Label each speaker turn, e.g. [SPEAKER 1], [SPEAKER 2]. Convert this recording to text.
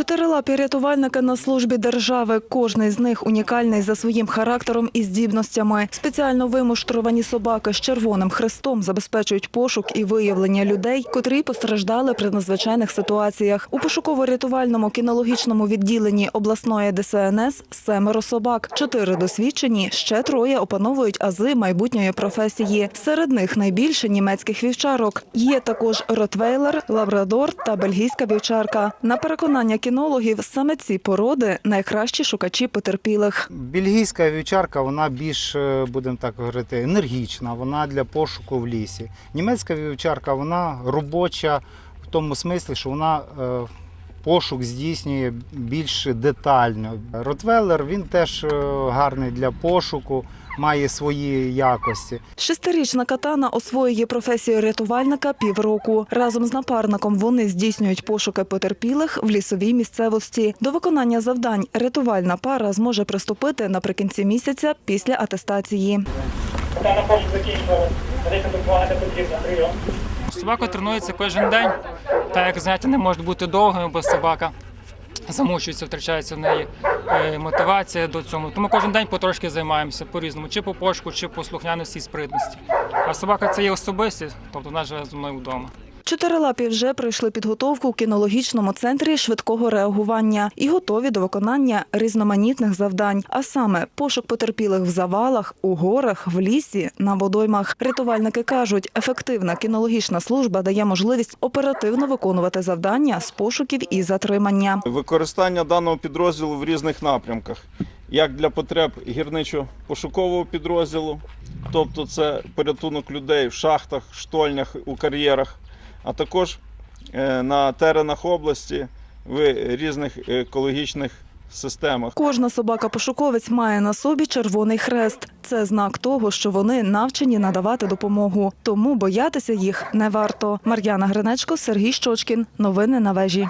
[SPEAKER 1] Чотирилапі рятувальники на службі держави. Кожний з них унікальний за своїм характером і здібностями. Спеціально вимуштровані собаки з червоним хрестом забезпечують пошук і виявлення людей, котрі постраждали при надзвичайних ситуаціях. У пошуково-рятувальному кінологічному відділенні обласної ДСНС семеро собак. Чотири досвідчені, ще троє опановують ази майбутньої професії. Серед них найбільше німецьких вівчарок. Є також ротвейлер, лабрадор та бельгійська вівчарка. На переконання кінологів, саме ці породи найкращі шукачі потерпілих.
[SPEAKER 2] Бельгійська вівчарка, вона більш, е, будемо так говорити, енергічна, вона для пошуку в лісі. Німецька вівчарка, вона робоча в тому смислі, що вона е, пошук здійснює більш детально. Ротвеллер він теж е, гарний для пошуку, має свої якості.
[SPEAKER 1] Шестирічна катана освоює професію рятувальника півроку. Разом з напарником вони здійснюють пошуки потерпілих в лісовій місцевості. До виконання завдань рятувальна пара зможе приступити наприкінці місяця після атестації.
[SPEAKER 3] Та пошук. Прийом.
[SPEAKER 4] Собака тренується кожен день, так як заняття не можуть бути довгими, бо собака замучується, втрачається в неї мотивація до цього. Тому кожен день потрошки займаємося по-різному, чи по пошуку, чи по слухняності і спритності. А собака це є особистість, тобто вона живе зі мною вдома.
[SPEAKER 1] Чотирилапі вже пройшли підготовку у кінологічному центрі швидкого реагування і готові до виконання різноманітних завдань, а саме пошук потерпілих в завалах, у горах, в лісі, на водоймах. Рятувальники кажуть, ефективна кінологічна служба дає можливість оперативно виконувати завдання з пошуків і затримання.
[SPEAKER 5] Використання даного підрозділу в різних напрямках, як для потреб гірничо-пошукового підрозділу, тобто це порятунок людей в шахтах, штольнях, у кар'єрах, а також е, на теренах області в різних екологічних системах.
[SPEAKER 1] Кожна собака-пошуковець має на собі червоний хрест. Це знак того, що вони навчені надавати допомогу. Тому боятися їх не варто. Мар'яна Гринечко, Сергій Щочкін. Новини на вежі.